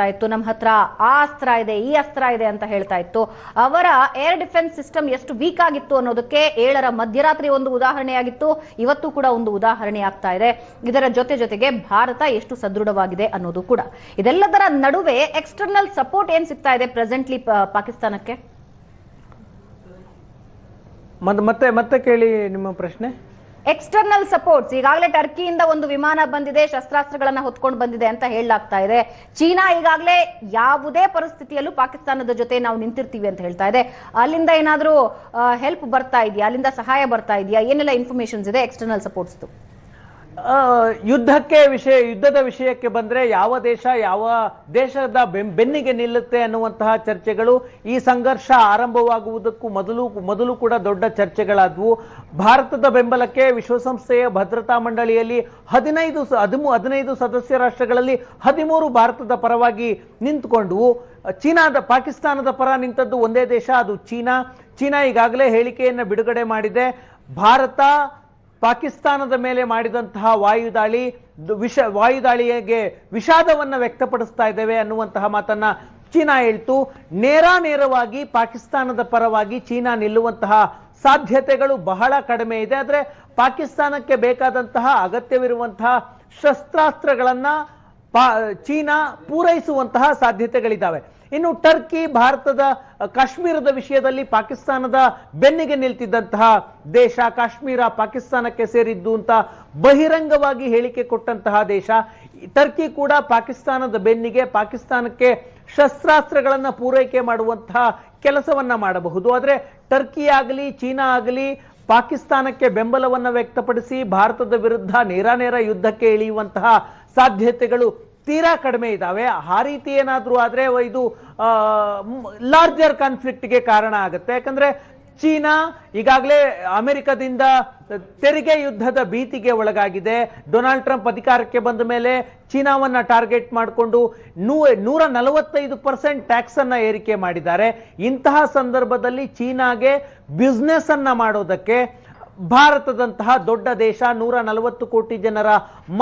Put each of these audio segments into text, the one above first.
ಆಗ್ತಾ ಇತ್ತು ನಮ್ಮ ಹತ್ರ ಆ ಅಸ್ತ್ರ ಇದೆ, ಈ ಅಸ್ತ್ರ ಇದೆ ಅಂತ ಹೇಳ್ತಾ ಇತ್ತು. ಅವರ ಏರ್ ಡಿಫೆನ್ಸ್ ಸಿಸ್ಟಮ್ ಎಷ್ಟು ವೀಕ್ ಆಗಿತ್ತು ಅನ್ನೋದಕ್ಕೆ ಏಳರ ಮಧ್ಯರಾತ್ರಿ ಒಂದು ಉದಾಹರಣೆಯಾಗಿತ್ತು. ಇವತ್ತು ಕೂಡ ಒಂದು ಉದಾಹರಣೆ ಆಗ್ತಾ ಇದೆ. ಇದರ ಜೊತೆ ಜೊತೆಗೆ ಭಾರತ ಎಷ್ಟು ಸದೃಢವಾಗಿದೆ ಅನ್ನೋದು ಕೂಡ. ಇದೆಲ್ಲದರ ನಡುವೆ ಎಕ್ಸ್ಟರ್ನಲ್ ಸಪೋರ್ಟ್ ಏನ್ ಸಿಗ್ತಾ ಇದೆ ಪ್ರೆಸೆಂಟ್ಲಿ ಪಾಕಿಸ್ತಾನಕ್ಕೆ? ಮತ್ತೆ ಮತ್ತೆ ಕೇಳಿ ನಿಮ್ಮ ಪ್ರಶ್ನೆ. ಎಕ್ಸ್ಟರ್ನಲ್ ಸಪೋರ್ಟ್ಸ್ ಈಗಾಗಲೇ ಟರ್ಕಿಯಿಂದ ಒಂದು ವಿಮಾನ ಬಂದಿದೆ ಶಸ್ತ್ರಾಸ್ತ್ರಗಳನ್ನ ಹೊತ್ಕೊಂಡು ಬಂದಿದೆ ಅಂತ ಹೇಳಲಾಗ್ತಾ ಇದೆ. ಚೀನಾ ಈಗಾಗಲೇ ಯಾವುದೇ ಪರಿಸ್ಥಿತಿಯಲ್ಲೂ ಪಾಕಿಸ್ತಾನದ ಜೊತೆ ನಾವು ನಿಂತಿರ್ತೀವಿ ಅಂತ ಹೇಳ್ತಾ ಇದೆ. ಅಲ್ಲಿಂದ ಏನಾದರೂ ಹೆಲ್ಪ್ ಬರ್ತಾ ಇದೆಯಾ? ಅಲ್ಲಿಂದ ಸಹಾಯ ಬರ್ತಾ ಇದೆಯಾ? ಏನೆಲ್ಲ ಇನ್ಫಾರ್ಮೇಶನ್ಸ್ ಇದೆ ಎಕ್ಸ್ಟರ್ನಲ್ ಸಪೋರ್ಟ್ಸ್ ಆ, ಯುದ್ಧಕ್ಕೆ ವಿಷಯ, ಯುದ್ಧದ ವಿಷಯಕ್ಕೆ ಬಂದ್ರೆ ಯಾವ ದೇಶ, ಯಾವ ದೇಶದ ಬೆನ್- ಬೆನ್ನಿಗೆ ನಿಲ್ಲುತ್ತೆ ಅನ್ನುವಂತಹ ಚರ್ಚೆಗಳು ಈ ಸಂಘರ್ಷ ಆರಂಭವಾಗುವುದಕ್ಕೂ ಮೊದಲು ಮೊದಲು ಕೂಡ ದೊಡ್ಡ ಚರ್ಚೆಗಳಾದವು. ಭಾರತದ ಬೆಂಬಲಕ್ಕೆ ವಿಶ್ವಸಂಸ್ಥೆಯ ಭದ್ರತಾ ಮಂಡಳಿಯಲ್ಲಿ ಹದಿನೈದು ಹದಿಮೂ, ಹದಿನೈದು ಸದಸ್ಯ ರಾಷ್ಟ್ರಗಳಲ್ಲಿ ಹದಿಮೂರು ಭಾರತದ ಪರವಾಗಿ ನಿಂತುಕೊಂಡವು ಚೀನಾದ, ಪಾಕಿಸ್ತಾನದ ಪರ ನಿಂತದ್ದು ಒಂದೇ ದೇಶ, ಅದು ಚೀನಾ. ಚೀನಾ ಈಗಾಗಲೇ ಹೇಳಿಕೆಯನ್ನು ಬಿಡುಗಡೆ ಮಾಡಿದೆ. ಭಾರತ ಪಾಕಿಸ್ತಾನದ ಮೇಲೆ ಮಾಡಿದಂತಹ ವಾಯುದಾಳಿ, ವಿಷ, ವಾಯುದಾಳಿಗೆ ವಿಷಾದವನ್ನು ವ್ಯಕ್ತಪಡಿಸ್ತಾ ಇದ್ದೇವೆ ಅನ್ನುವಂತಹ ಮಾತನ್ನ ಚೀನಾ ಹೇಳ್ತು. ನೇರ ನೇರವಾಗಿ ಪಾಕಿಸ್ತಾನದ ಪರವಾಗಿ ಚೀನಾ ನಿಲ್ಲುವಂತಹ ಸಾಧ್ಯತೆಗಳು ಬಹಳ ಕಡಿಮೆ ಇದೆ. ಆದರೆ ಪಾಕಿಸ್ತಾನಕ್ಕೆ ಬೇಕಾದಂತಹ ಅಗತ್ಯವಿರುವಂತಹ ಶಸ್ತ್ರಾಸ್ತ್ರಗಳನ್ನು ಪಾ- ಚೀನಾ ಪೂರೈಸುವಂತಹ ಸಾಧ್ಯತೆಗಳಿದ್ದಾವೆ. ಇನ್ನು ಟರ್ಕಿ, ಭಾರತದ ಕಾಶ್ಮೀರದ ವಿಷಯದಲ್ಲಿ ಪಾಕಿಸ್ತಾನದ ಬೆನ್ನಿಗೆ ನಿಲ್ತಿದ್ದಂತಹ ದೇಶ ಕಾಶ್ಮೀರ ಪಾಕಿಸ್ತಾನಕ್ಕೆ ಸೇರಿದ್ದು ಅಂತ ಬಹಿರಂಗವಾಗಿ ಹೇಳಿಕೆ ಕೊಟ್ಟಂತಹ ದೇಶ ಟರ್ಕಿ ಕೂಡ ಪಾಕಿಸ್ತಾನದ ಬೆನ್ನಿಗೆ, ಪಾಕಿಸ್ತಾನಕ್ಕೆ ಶಸ್ತ್ರಾಸ್ತ್ರಗಳನ್ನು ಪೂರೈಕೆ ಮಾಡುವಂತಹ ಕೆಲಸವನ್ನ ಮಾಡಬಹುದು. ಆದರೆ ಟರ್ಕಿ ಆಗಲಿ, ಚೀನಾ ಆಗಲಿ, ಪಾಕಿಸ್ತಾನಕ್ಕೆ ಬೆಂಬಲವನ್ನ ವ್ಯಕ್ತಪಡಿಸಿ ಭಾರತದ ವಿರುದ್ಧ ನೇರ ನೇರ ಯುದ್ಧಕ್ಕೆ ಇಳಿಯುವಂತಹ ಸಾಧ್ಯತೆಗಳು ತೀರಾ ಕಡಿಮೆ ಇದ್ದಾವೆ ಆ ರೀತಿ ಏನಾದರೂ ಆದರೆ ಇದು ಲಾರ್ಜರ್ ಕಾನ್ಫ್ಲಿಕ್ಟ್ಗೆ ಕಾರಣ ಆಗುತ್ತೆ. ಯಾಕಂದ್ರೆ ಚೀನಾ ಈಗಾಗಲೇ ಅಮೆರಿಕದಿಂದ ತೆರಿಗೆ ಯುದ್ಧದ ಭೀತಿಗೆ ಒಳಗಾಗಿದೆ. ಡೊನಾಲ್ಡ್ ಟ್ರಂಪ್ ಅಧಿಕಾರಕ್ಕೆ ಬಂದ ಮೇಲೆ ಚೀನಾವನ್ನ ಟಾರ್ಗೆಟ್ ಮಾಡಿಕೊಂಡು ನೂ, ನೂರ ನಲವತ್ತೈದು ಪರ್ಸೆಂಟ್ ಟ್ಯಾಕ್ಸ್ ಅನ್ನ ಏರಿಕೆ ಮಾಡಿದ್ದಾರೆ. ಇಂತಹ ಸಂದರ್ಭದಲ್ಲಿ ಚೀನಾಗೆ ಬಿಸ್ನೆಸ್ ಅನ್ನ ಮಾಡೋದಕ್ಕೆ ಭಾರತದಂತಹ ದೊಡ್ಡ ದೇಶ ನೂರ ನಲವತ್ತು ಕೋಟಿ ಜನರ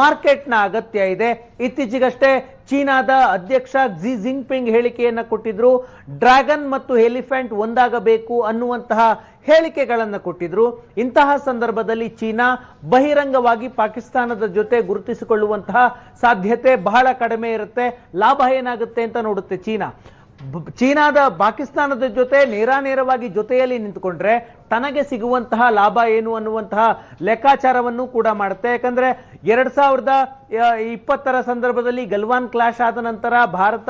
ಮಾರ್ಕೆಟ್ನ ಅಗತ್ಯ ಇದೆ. ಇತ್ತೀಚೆಗಷ್ಟೇ ಚೀನಾದ ಅಧ್ಯಕ್ಷ ಜಿ ಜಿಂಗ್ಪಿಂಗ್ ಹೇಳಿಕೆಯನ್ನ ಕೊಟ್ಟಿದ್ರು. ಡ್ರ್ಯಾಗನ್ ಮತ್ತು ಎಲಿಫೆಂಟ್ ಒಂದಾಗಬೇಕು ಅನ್ನುವಂತಹ ಹೇಳಿಕೆಗಳನ್ನು ಕೊಟ್ಟಿದ್ರು. ಇಂತಹ ಸಂದರ್ಭದಲ್ಲಿ ಚೀನಾ ಬಹಿರಂಗವಾಗಿ ಪಾಕಿಸ್ತಾನದ ಜೊತೆ ಗುರುತಿಸಿಕೊಳ್ಳುವಂತಹ ಸಾಧ್ಯತೆ ಬಹಳ ಕಡಿಮೆ ಇರುತ್ತೆ. ಲಾಭ ಏನಾಗುತ್ತೆ ಅಂತ ನೋಡುತ್ತೆ ಚೀನಾ. ಚೀನಾದ ಪಾಕಿಸ್ತಾನದ ಜೊತೆ ನೇರ ನೇರವಾಗಿ ಜೊತೆಯಲ್ಲಿ ನಿಂತುಕೊಂಡ್ರೆ ತನಗೆ ಸಿಗುವಂತಹ ಲಾಭ ಏನು ಅನ್ನುವಂತಹ ಲೆಕ್ಕಾಚಾರವನ್ನು ಕೂಡ ಮಾಡುತ್ತೆ. ಯಾಕಂದ್ರೆ ಎರಡ್ ಸಾವಿರದ ಇಪ್ಪತ್ತರ ಸಂದರ್ಭದಲ್ಲಿ ಗಲ್ವಾನ್ ಕ್ಲಾಶ್ ಆದ ನಂತರ ಭಾರತ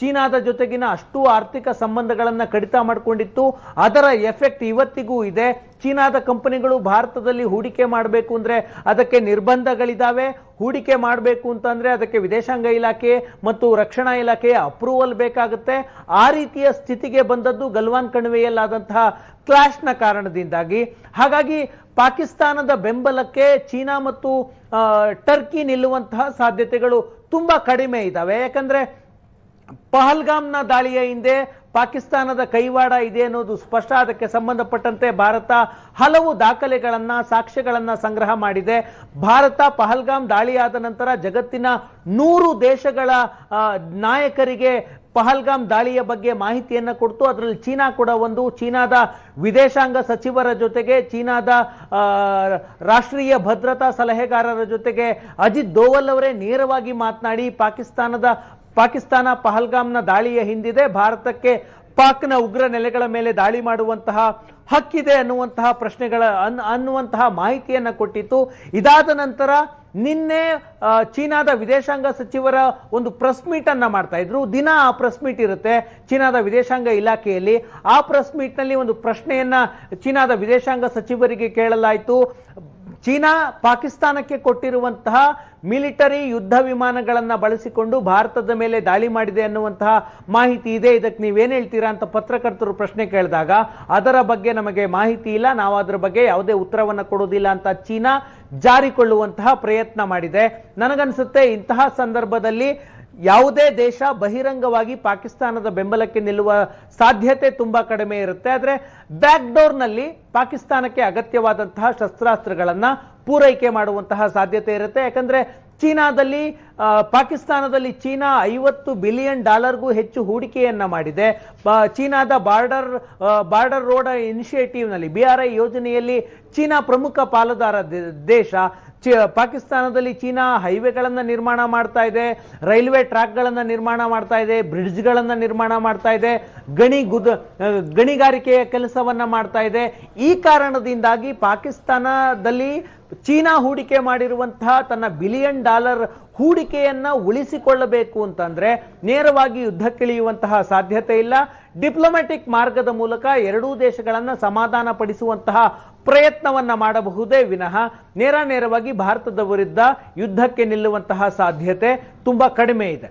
ಚೀನಾದ ಜೊತೆಗಿನ ಅಷ್ಟು ಆರ್ಥಿಕ ಸಂಬಂಧಗಳನ್ನು ಕಡಿತ ಮಾಡಿಕೊಂಡಿತ್ತು. ಅದರ ಎಫೆಕ್ಟ್ ಇವತ್ತಿಗೂ ಇದೆ. ಚೀನಾದ ಕಂಪನಿಗಳು ಭಾರತದಲ್ಲಿ ಹೂಡಿಕೆ ಮಾಡಬೇಕು ಅಂದ್ರೆ ಅದಕ್ಕೆ ನಿರ್ಬಂಧಗಳಿದ್ದಾವೆ ಹೂಡಿಕೆ ಮಾಡಬೇಕು ಅಂತಂದರೆ ಅದಕ್ಕೆ ವಿದೇಶಾಂಗ ಇಲಾಖೆ ಮತ್ತು ರಕ್ಷಣಾ ಇಲಾಖೆಯ ಅಪ್ರೂವಲ್ ಬೇಕಾಗುತ್ತೆ. ಆ ರೀತಿಯ ಸ್ಥಿತಿಗೆ ಬಂದದ್ದು ಗಲ್ವಾನ್ ಕಣಿವೆಯಲ್ಲಾದಂತಹ ಕ್ಲಾಶ್ನ ಕಾರಣದಿಂದಾಗಿ. ಹಾಗಾಗಿ ಪಾಕಿಸ್ತಾನದ ಬೆಂಬಲಕ್ಕೆ ಚೀನಾ ಮತ್ತು ಟರ್ಕಿ ನಿಲ್ಲುವಂತಹ ಸಾಧ್ಯತೆಗಳು ತುಂಬಾ ಕಡಿಮೆ ಇದ್ದಾವೆ ಯಾಕಂದ್ರೆ ಪಹಲ್ಗಾಮ್ನ ದಾಳಿಯ ಹಿಂದೆ ಪಾಕಿಸ್ತಾನದ ಕೈವಾಡ ಇದೆ ಅನ್ನೋದು ಸ್ಪಷ್ಟ. ಅದಕ್ಕೆ ಸಂಬಂಧಪಟ್ಟಂತೆ ಭಾರತ ಹಲವು ದಾಖಲೆಗಳನ್ನು, ಸಾಕ್ಷ್ಯಗಳನ್ನು ಸಂಗ್ರಹ ಮಾಡಿದೆ. ಭಾರತ ಪಹಲ್ಗಾಮ್ ದಾಳಿಯಾದ ನಂತರ ಜಗತ್ತಿನ ನೂರು ದೇಶಗಳ ನಾಯಕರಿಗೆ ಪಹಲ್ಗಾಮ್ ದಾಳಿಯ ಬಗ್ಗೆ ಮಾಹಿತಿಯನ್ನು ಕೊಡ್ತು. ಅದರಲ್ಲಿ ಚೀನಾ ಕೂಡ ಒಂದು. ಚೀನಾದ ವಿದೇಶಾಂಗ ಸಚಿವರ ಜೊತೆಗೆ, ಚೀನಾದ ರಾಷ್ಟ್ರೀಯ ಭದ್ರತಾ ಸಲಹೆಗಾರರ ಜೊತೆಗೆ ಅಜಿತ್ ದೋವಲ್ ಅವರೇ ನೇರವಾಗಿ ಮಾತನಾಡಿ, ಪಾಕಿಸ್ತಾನದ ಪಾಕಿಸ್ತಾನ ಪಹಲ್ಗಾಮ್ನ ದಾಳಿಯ ಹಿಂದಿದೆ. ಭಾರತಕ್ಕೆ ಪಾಕ್ನ ಉಗ್ರ ನೆಲೆಗಳ ಮೇಲೆ ದಾಳಿ ಮಾಡುವಂತಹ ಹಕ್ಕಿದೆ ಅನ್ನುವಂತಹ ಪ್ರಶ್ನೆಗಳ ಅನ್- ಅನ್ನುವಂತಹ ಮಾಹಿತಿಯನ್ನು ಕೊಟ್ಟಿತ್ತು. ಇದಾದ ನಂತರ ನಿನ್ನೆ ಚೀನಾದ ವಿದೇಶಾಂಗ ಸಚಿವರ ಒಂದು ಪ್ರೆಸ್ ಮೀಟ್ ಅನ್ನ ಮಾಡ್ತಾ ಇದ್ರು. ದಿನ ಆ ಪ್ರೆಸ್ ಮೀಟ್ ಇರುತ್ತೆ ಚೀನಾದ ವಿದೇಶಾಂಗ ಇಲಾಖೆಯಲ್ಲಿ. ಆ ಪ್ರೆಸ್ ಮೀಟ್ನಲ್ಲಿ ಒಂದು ಪ್ರಶ್ನೆಯನ್ನ ಚೀನಾದ ವಿದೇಶಾಂಗ ಸಚಿವರಿಗೆ ಕೇಳಲಾಯಿತು. ಚೀನಾ ಪಾಕಿಸ್ತಾನಕ್ಕೆ ಕೊಟ್ಟಿರುವಂತಹ ಮಿಲಿಟರಿ ಯುದ್ಧ ವಿಮಾನಗಳನ್ನು ಬಳಸಿಕೊಂಡು ಭಾರತದ ಮೇಲೆ ದಾಳಿ ಮಾಡಿದೆ ಅನ್ನುವಂತಹ ಮಾಹಿತಿ ಇದೆ. ಇದಕ್ಕೆ ನೀವೇನು ಹೇಳ್ತೀರಾ ಅಂತ ಪತ್ರಕರ್ತರು ಪ್ರಶ್ನೆ ಕೇಳಿದಾಗ, ಅದರ ಬಗ್ಗೆ ನಮಗೆ ಮಾಹಿತಿ ಇಲ್ಲ. ನಾವು ಅದರ ಬಗ್ಗೆ ಯಾವುದೇ ಉತ್ತರವನ್ನು ಕೊಡೋದಿಲ್ಲ ಅಂತ ಚೀನಾ ಜಾರಿಕೊಳ್ಳುವಂತಹ ಪ್ರಯತ್ನ ಮಾಡಿದೆ. ನನಗನ್ಸುತ್ತೆ ಇಂತಹ ಸಂದರ್ಭದಲ್ಲಿ ಯಾವುದೇ ದೇಶ ಬಹಿರಂಗವಾಗಿ ಪಾಕಿಸ್ತಾನದ ಬೆಂಬಲಕ್ಕೆ ನಿಲ್ಲುವ ಸಾಧ್ಯತೆ ತುಂಬಾ ಕಡಿಮೆ ಇರುತ್ತೆ. ಆದರೆ ಬ್ಯಾಕ್ನಲ್ಲಿ ಪಾಕಿಸ್ತಾನಕ್ಕೆ ಅಗತ್ಯವಾದಂತಹ ಶಸ್ತ್ರಾಸ್ತ್ರಗಳನ್ನು ಪೂರೈಕೆ ಮಾಡುವಂತಹ ಸಾಧ್ಯತೆ ಇರುತ್ತೆ. ಯಾಕಂದ್ರೆ ಚೀನಾದಲ್ಲಿ ಪಾಕಿಸ್ತಾನದಲ್ಲಿ ಚೀನಾ ಐವತ್ತು ಬಿಲಿಯನ್ ಡಾಲರ್ಗೂ ಹೆಚ್ಚು ಹೂಡಿಕೆಯನ್ನ ಮಾಡಿದೆ. ಚೀನಾದ ಬಾರ್ಡರ್ ಬಾರ್ಡರ್ ರೋಡ್ ಇನಿಷಿಯೇಟಿವ್ನಲ್ಲಿ, ಬಿ ಆರ್ ಐ ಯೋಜನೆಯಲ್ಲಿ ಚೀನಾ ಪ್ರಮುಖ ಪಾಲುದಾರ ದೇಶ. ಪಾಕಿಸ್ತಾನದಲ್ಲಿ ಚೀನಾ ಹೈವೇಗಳನ್ನು ನಿರ್ಮಾಣ ಮಾಡ್ತಾ ಇದೆ, ರೈಲ್ವೆ ಟ್ರ್ಯಾಕ್ಗಳನ್ನು ನಿರ್ಮಾಣ ಮಾಡ್ತಾ ಇದೆ, ಬ್ರಿಡ್ಜ್ಗಳನ್ನು ನಿರ್ಮಾಣ ಮಾಡ್ತಾ ಇದೆ, ಗಣಿ ಗುದ ಗಣಿಗಾರಿಕೆಯ ಕೆಲಸವನ್ನ ಮಾಡ್ತಾ ಇದೆ. ಈ ಕಾರಣದಿಂದಾಗಿ ಪಾಕಿಸ್ತಾನದಲ್ಲಿ ಚೀನಾ ಹೂಡಿಕೆ ಮಾಡಿರುವಂತಹ ತನ್ನ ಬಿಲಿಯನ್ ಡಾಲರ್ ಹೂಡಿಕೆಯನ್ನು ಉಳಿಸಿಕೊಳ್ಳಬೇಕು ಅಂತಂದ್ರೆ ನೇರವಾಗಿ ಯುದ್ಧಕ್ಕಿಳಿಯುವಂತಹ ಸಾಧ್ಯತೆ ಇಲ್ಲ. ಡಿಪ್ಲೊಮ್ಯಾಟಿಕ್ ಮಾರ್ಗದ ಮೂಲಕ ಎರಡೂ ದೇಶಗಳನ್ನು ಸಮಾಧಾನ ಪಡಿಸುವಂತಹ ಪ್ರಯತ್ನವನ್ನ ಮಾಡಬಹುದೇ ವಿನಃ ನೇರ ನೇರವಾಗಿ ಭಾರತದ ವಿರುದ್ಧ ಯುದ್ಧಕ್ಕೆ ನಿಲ್ಲುವಂತಹ ಸಾಧ್ಯತೆ ತುಂಬಾ ಕಡಿಮೆ ಇದೆ.